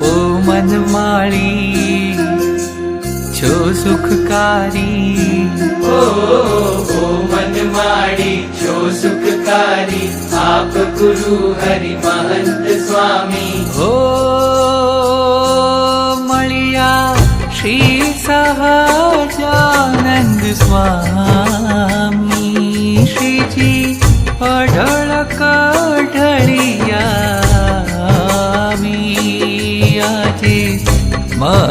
ઓ મનમાળી છો સુખકારી ઓ ઓ મન માડી છો સુખકારી આપ ગુરુ હરિ મહંત સ્વામી હો મળ્યા શ્રી સહજાનંદ સ્વામી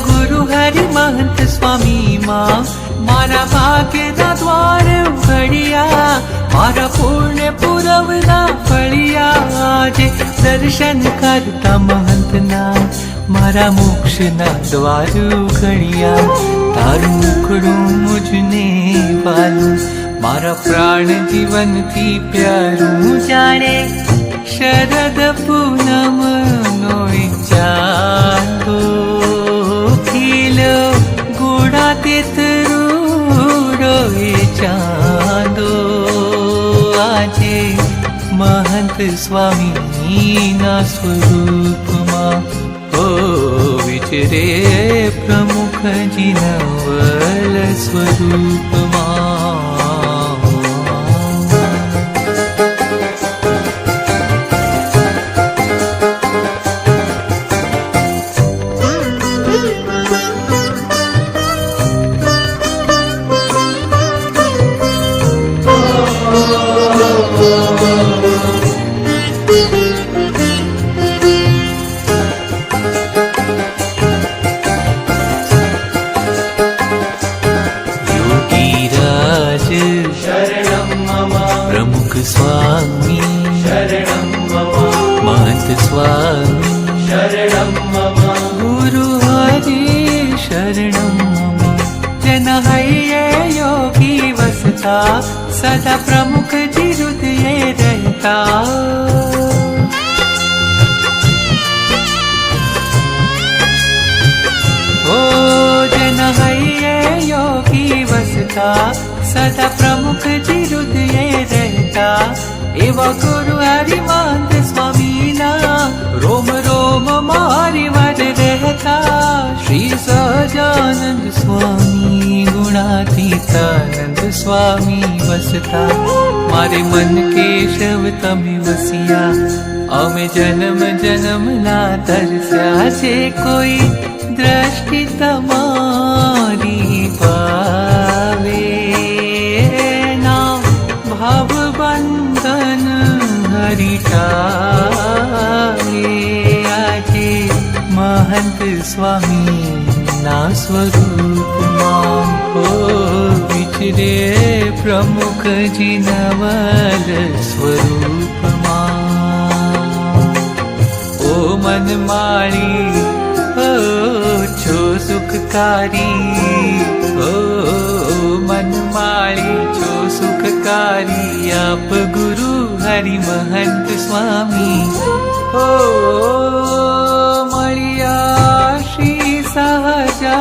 ગુરુ હરિ મહંત સ્વામી માં. મારા ભાગ્યના દ્વાર ઉઘડ્યા. મારા પૂર્ણ પૂરવના ફળિયા. આજે દર્શન કરતા મહંતના. મારા મોક્ષના દ્વાર ઉઘડ્યા. તારું મુખડું મુજને વાલું. મારા પ્રાણ જીવનથી પ્યારું જાણે. શરદ પૂનમ નો थिलो गुड़ा तितरूरो चांदो। आजे महंत स्वामी ना स्वरूप मा। ओ विचरे प्रमुख जिनवल जीनवलस्वरूप મમ મહંત સ્વામી શરણમ મમ ગુરુ હરિ શરણમ મમ જન હૈયે યોગી વસતા સદા પ્રમુખજી હૃદયે રહેતા ઓ જન હૈયે યોગી વસતા સદા પ્રમુખજી હૃદયે श्रीसहजानन्द स्वामी गुणातीतानन्द स्वामी वसता। मारे मन केशव तमि वसिया अमे जन्म ना भव बंधन भ न्त स्वामी ना स्वरूप नाम हो विचरे प्रमुख जी नमस्वरूपमा ओ मनमाणी ओ छो सुखकारी ओ मनमारी छो सुखकारी आप गुरु हरि महन्त स्वामी। ओ श्री सहजानन्द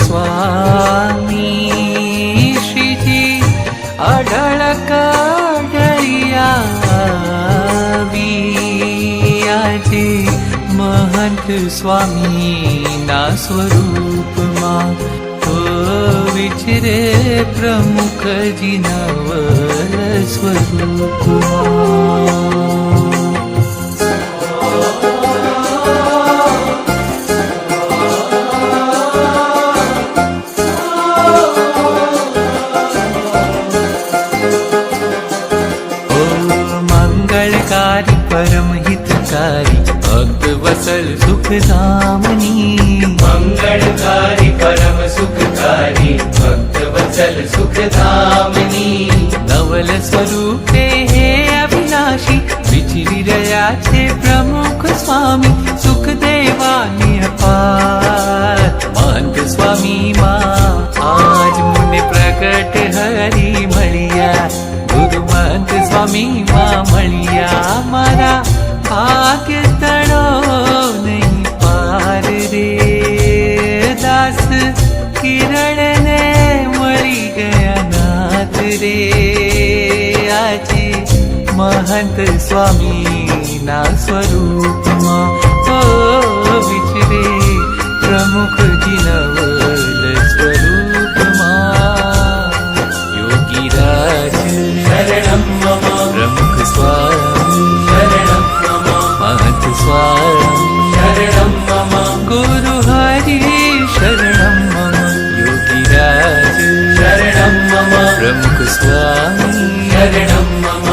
स्वामी श्रीजी अडकडर्यामजी महन्त स्वामी ना स्वरूपमा विचरे प्रमुख जिनवर स्वरूपमा परमहितकारी भक्त वसल सुखदामनी। मङ्गलकारी परम सुखकारी भक्त वसल सुखदामनी। नवल स्वरूपे સ્વામી માં મળ્યા મારા ભાગ્ય તણો નહીં પાર રે. દાસ કિરણ ને મળી ગયા નાથ રે. આજે મહંત સ્વામી ના સ્વરૂપમાં प्रमुख स्वामी शरणं मम